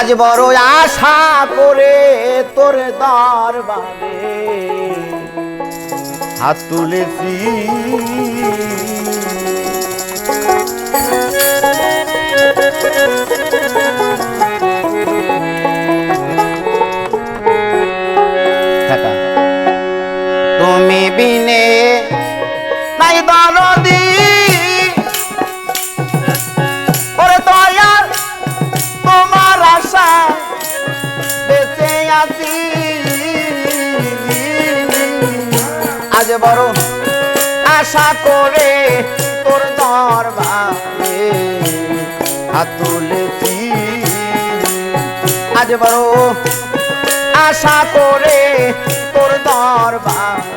আজ বড় আশা করে তোর দরবারে হাত তুলেছি। বড় আশা করে তোর দরবারে হাত তুলেছি। আজ বড় আশা করে তোর দরবারে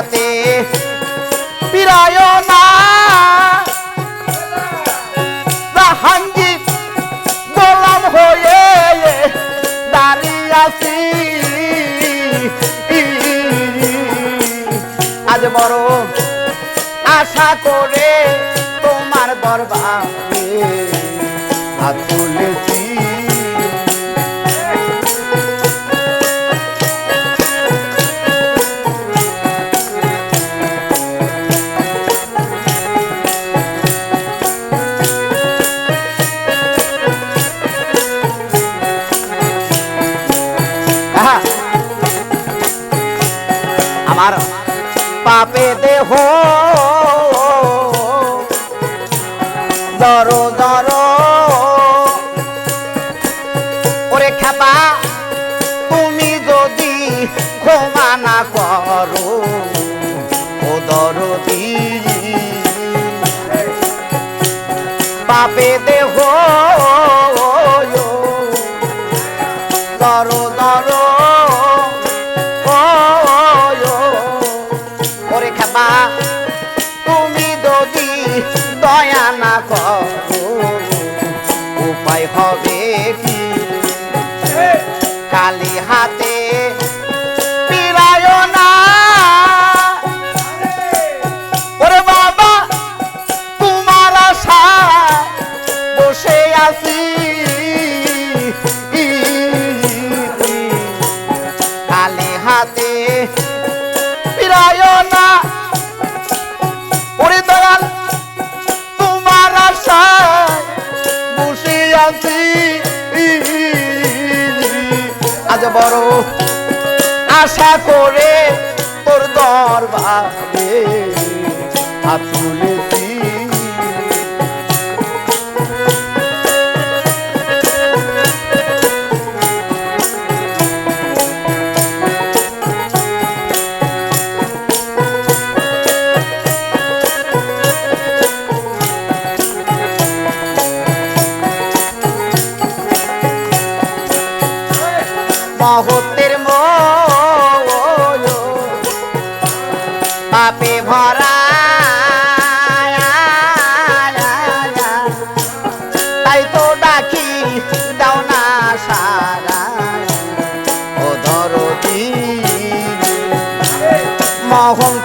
খালি হাতে না। জাহাঙ্গীর গোলাম হয়ে দাঁড়িয়ে আছি। আজ বড় আশা করে তোমার দরবারে আমার পাপে দেহ। দর দর ওরে খেপা, তুমি যদি ক্ষমা না করো, ও দরদি। পাপে দেহ দয়া না উপায় হবে কি? কালী হাতে দরবারে হাত সারা ও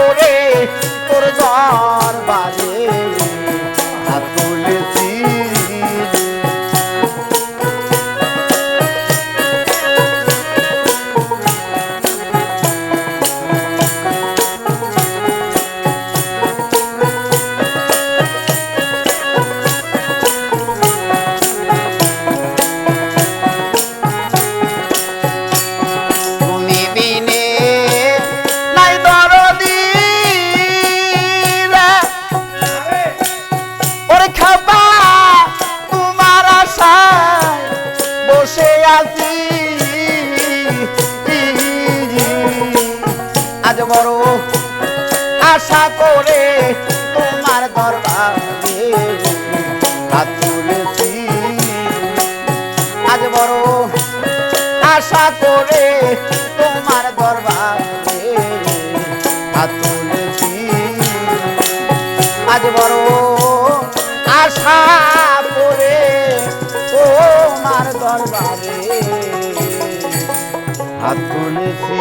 আশা তোর তোর দরবারে আজ বড় আশা করে তোমার দরবারে হাত তুলেছি। আজ বড় আশা করে তোমার দরবারে আজ বড় আশা করে তোমার দরবারে হাত তুলেছি।